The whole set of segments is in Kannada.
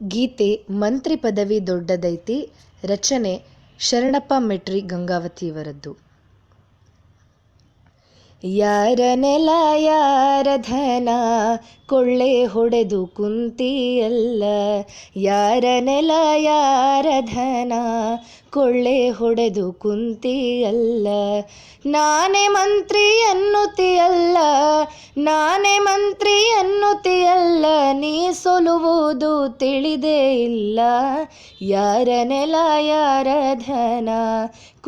ಗೀತೆ ಮಂತ್ರಿ ಪದವಿ ದೊಡ್ಡದೈತಿ. ರಚನೆ ಶರಣಪ್ಪ ಮೆಟ್ರಿ ಗಂಗಾವತಿಯವರದ್ದು. ಯಾರ ನೆಲ, ಯಾರ ಧನ, ಕೊಳ್ಳೆ ಹೊಡೆದು ಕುಂತಿಯಲ್ಲ. ಯಾರ ನೆಲ, ಯಾರ ಧನ, ಕೊಳ್ಳೆ ಹೊಡೆದು ಕುಂತಿಯಲ್ಲ. ನಾನೇ ಮಂತ್ರಿ ಅನ್ನುತಿಯಲ್ಲ ನಾನೇ ಮಂತ್ರಿ ಅನ್ನುತಿಯಲ್ಲ ನೀ ಸೊಲುವುದು ತಿಳಿದೇ ಇಲ್ಲ. ಯಾರ ನೆಲ, ಯಾರ ಧನ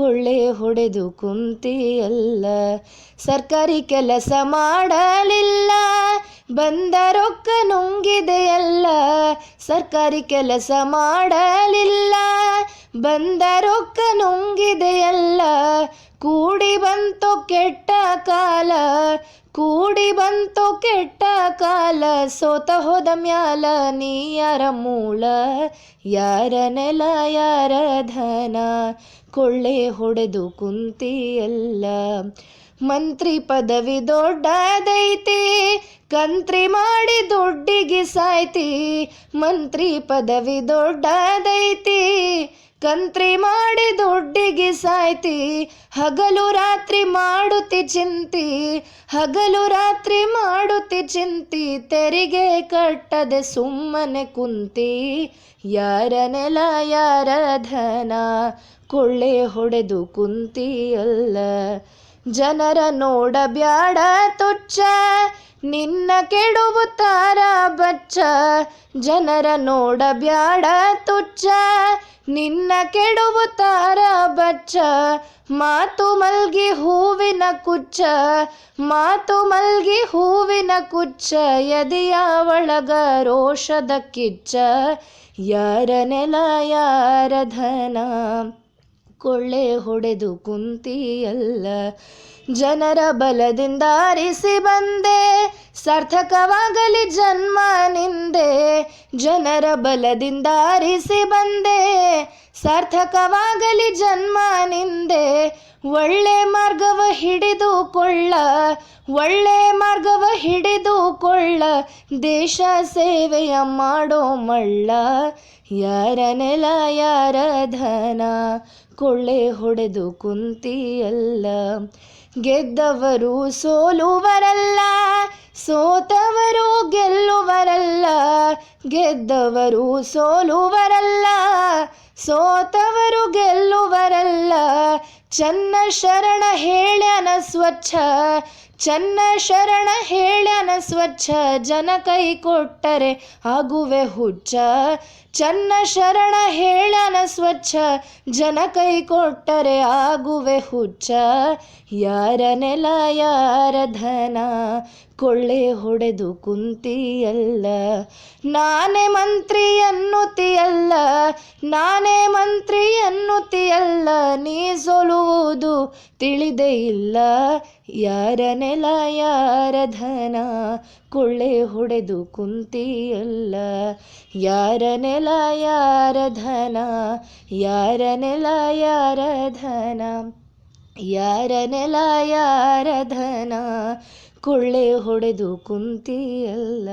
ಕೊಳ್ಳೆ ಹೊಡೆದು ಕುಂತಿಯಲ್ಲ. ಸರ್ಕಾರಿ ಕೆಲಸ ಮಾಡಲಿಲ್ಲ, ಬಂದ ರೊಕ್ಕ ನುಂಗಿದೆಯಲ್ಲ. ಸರ್ಕಾರಿ ಕೆಲಸ ಮಾಡಲಿಲ್ಲ, ಬಂದ ರೊಕ್ಕ ನುಂಗಿದೆಯಲ್ಲ. ಕೂಡಿ ಬಂತು ಕೆಟ್ಟ ಕಾಲ, ಕೂಡಿ ಬಂತು ಕೆಟ್ಟ ಕಾಲ. ಸೋತ ಹೋದ ಮ್ಯಾಲ ನೀ ಯಾರ ಮೂಳ ಯಾರ ನೆಲ, ಯಾರ ಧನ? ಕೊಳ್ಳೆ ಹೊಡೆದು ಕುಂತಿಯಲ್ಲ. ಮಂತ್ರಿ ಪದವಿ ದೊಡ್ಡದೈತಿ, ಕಂತ್ರಿ ಮಾಡಿ ದೊಡ್ಡಿಗೆ ಸಾಯ್ತಿ. ಮಂತ್ರಿ ಪದವಿ ದೊಡ್ಡದೈತಿ, ಕಂತ್ರಿ ಮಾಡಿ ದೊಡ್ಡಿಗೆ ಸಾಯ್ತಿ. ಹಗಲು ರಾತ್ರಿ ಮಾಡುತ್ತಿ ಚಿಂತಿ, ಹಗಲು ರಾತ್ರಿ ಮಾಡುತ್ತಿ ಚಿಂತಿ. ತೆರಿಗೆ ಕಟ್ಟದೆ ಸುಮ್ಮನೆ ಕುಂತಿ ಯಾರ ನೆಲ ಯಾರ ಧನ ಕೊಳ್ಳೆ ಹೊಡೆದು ಕುಂತಿಯಲ್ಲ. ಜನರ ನೋಡಬ್ಯಾಡ ತುಚ್ಚ ನಿನ್ನ ಕೆಡುವುತ್ತಾರ ಬಚ್ಚ. ಜನರ ನೋಡಬ್ಯಾಡ ತುಚ್ಚ ನಿನ್ನ ಕೆಡುವುತ್ತಾರ ಬಚ್ಚ. ಮಾತು ಮಲ್ಗಿ ಹೂವಿನ ಕುಚ್ಚ, ಮಾತು ಮಲ್ಗಿ ಹೂವಿನ ಕುಚ್ಚ. ಎದೆಯ ಒಳಗ ರೋಷದ ಕಿಚ್ಚ, ಯಾರ ನೆಲ ಯಾರ ಧನ. ಕೊಳ್ಳೆ ಹೊಡೆದು ಕುಂತಿಯಲ್ಲ. ಜನರ ಬಲದಿಂದ ಅರಿಸಿ ಬಂದೆ. ಸಾರ್ಥಕವಾಗಲಿ ಜನ್ಮ ನಿಂದೆ. ಜನರ ಬಲದಿಂದ ಆರಿಸಿ ಬಂದೆ. ಸಾರ್ಥಕವಾಗಲಿ ಜನ್ಮ ನಿಂದೆ. ಒಳ್ಳೆ ಮಾರ್ಗವ ಹಿಡಿದುಕೊಳ್ಳ, ಒಳ್ಳೆ ಮಾರ್ಗವ ಹಿಡಿದುಕೊಳ್ಳ. ದೇಶ ಸೇವೆಯ ಮಾಡೋ ಮಳ್ಳ, ಯಾರ ನೆಲ, ಯಾರ ಧನ. ಕೊಳ್ಳೆ ಹೊಡೆದು ಕುಂತಿಯಲ್ಲ, ಗೆದ್ದವರು ಸೋಲುವರಲ್ಲ. ಸೋತವರು ಗೆಲ್ಲುವರಲ್ಲ ಗೆದ್ದವರು ಸೋಲುವರಲ್ಲ, ಸೋತವರು ಗೆಲ್ಲುವರಲ್ಲ. ಚನ್ನ ಶರಣ ಹೇಳ್ಯನ ಸ್ವಚ್ಛ, ಚನ್ನ ಶರಣ ಹೇಳ್ಯನ ಸ್ವಚ್ಛ. ಜನ ಕೈ ಕೊಟ್ಟರೆ ಆಗುವೆ ಹುಚ್ಚ. ಚನ್ನ ಶರಣ ಹೇಳನ ಸ್ವಚ್ಛ, ಜನ ಕೈ ಕೊಟ್ಟರೆ ಆಗುವೆ ಹುಚ್ಚ. ಯಾರ ನೆಲ, ಯಾರ ಧನ, ಕೊಳ್ಳೆ ಹೊಡೆದು ಕುಂತಿಯಲ್ಲ. ನಾನೇ ಮಂತ್ರಿ ಅನ್ನುತಿಯಲ್ಲ ನಾನೇ ಮಂತ್ರಿ ಅನ್ನುತಿಯಲ್ಲ ನೀ ಸೊಲುವುದು ತಿಳಿದೇ ಇಲ್ಲ. ಯಾರ ನೆಲ, ಯಾರ ಧನ ಕೊಳ್ಳೆ ಹೊಡೆದು ಕುಂತಿಯಲ್ಲ. ಯಾರ ನೆಲ, ಯಾರ ಧನ, ಯಾರ ನೆಲ, ಯಾರ ಧನ, ಯಾರ ನೆಲ, ಯಾರ ಧನ ಕೊಳ್ಳೆ ಹೊಡೆದು ಕುಂತಿಯಲ್ಲ.